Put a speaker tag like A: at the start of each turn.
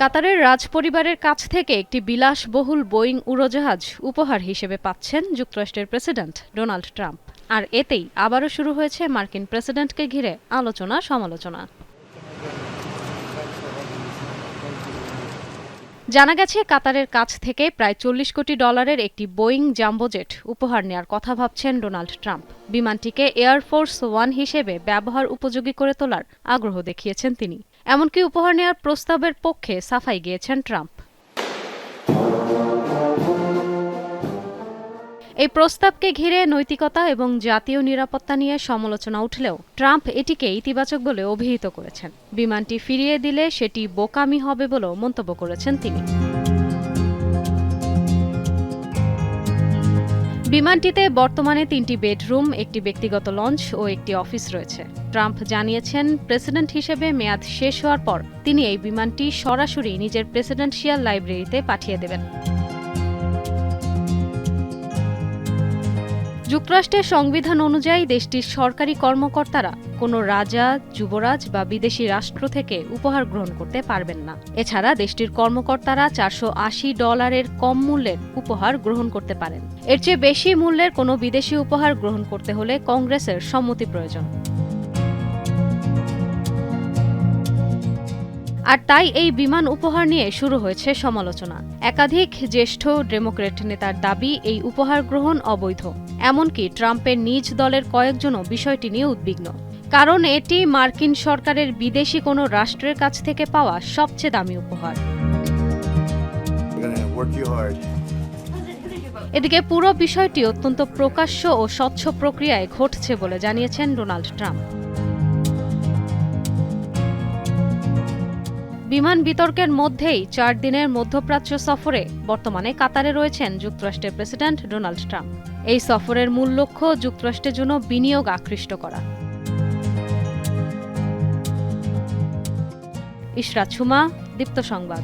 A: কাতারের রাজপরিবারের কাছ থেকে একটি বিলাসবহুল বোয়িং উড়োজাহাজ উপহার হিসেবে পাচ্ছেন যুক্তরাষ্ট্রের প্রেসিডেন্ট ডোনাল্ড ট্রাম্প। আর এতেই আবারও শুরু হয়েছে মার্কিন প্রেসিডেন্টকে ঘিরে আলোচনা সমালোচনা। জানা গেছে, কাতারের কাছ থেকে প্রায় চল্লিশ কোটি ডলারের একটি বোয়িং জাম্বোজেট উপহার নেয়ার কথা ভাবছেন ডোনাল্ড ট্রাম্প। বিমানটিকে এয়ারফোর্স ওয়ান হিসেবে ব্যবহার উপযোগী করে তোলার আগ্রহ দেখিয়েছেন তিনি। এমনকি উপহার নেওয়ার প্রস্তাবের পক্ষে সাফাই গিয়েছেন ট্রাম্প। এই প্রস্তাবকে ঘিরে নৈতিকতা এবং জাতীয় নিরাপত্তা নিয়ে সমালোচনা উঠলেও ট্রাম্প এটিকে ইতিবাচক বলে অভিহিত করেছেন। বিমানটি ফিরিয়ে দিলে সেটি বোকামি হবে বলেও মন্তব্য করেছেন তিনি। বিমানটিতে বর্তমানে তিনটি বেডরুম, একটি ব্যক্তিগত লঞ্চ ও একটি অফিস রয়েছে। ট্রাম্প জানিয়েছেন, প্রেসিডেন্ট হিসেবে মেয়াদ শেষ হওয়ার পর তিনি এই বিমানটি সরাসরি নিজের প্রেসিডেন্সিয়াল লাইব্রেরিতে পাঠিয়ে দেবেন। যুক্তরাষ্ট্রের সংবিধান অনুযায়ী দেশটির সরকারি কর্মকর্তারা কোনো রাজা, যুবরাজ বা বিদেশি রাষ্ট্র থেকে উপহার গ্রহণ করতে পারবেন না। এছাড়া দেশটির কর্মকর্তারা চারশো আশি ডলারের কম মূল্যের উপহার গ্রহণ করতে পারেন। এর চেয়ে বেশি মূল্যের কোনো বিদেশি উপহার গ্রহণ করতে হলে কংগ্রেসের সম্মতি প্রয়োজন। আর তাই এই বিমান উপহার নিয়ে শুরু হয়েছে সমালোচনা। একাধিক জ্যেষ্ঠ ডেমোক্রেট নেতার দাবি এই উপহার গ্রহণ অবৈধ। এমনকি ট্রাম্পের নিজ দলের কয়েকজনও বিষয়টি নিয়ে উদ্বিগ্ন। কারণ এটি মার্কিন সরকারের বিদেশি কোনো রাষ্ট্রের কাছ থেকে পাওয়া সবচেয়ে দামি উপহার. এদিকে পুরো বিষয়টি অত্যন্ত প্রকাশ্য ও স্বচ্ছ প্রক্রিয়ায় ঘটছে বলে জানিয়েছেন ডোনাল্ড ট্রাম্প। বিমান বিতর্কের মধ্যেই চার দিনের মধ্যপ্রাচ্য সফরে বর্তমানে কাতারে রয়েছেন যুক্তরাষ্ট্রের প্রেসিডেন্ট ডোনাল্ড ট্রাম্প। এই সফরের মূল লক্ষ্য যুক্তরাষ্ট্রের জন্য বিনিয়োগ আকৃষ্ট করা। ইশরাত সুমা, দীপ্ত সংবাদ।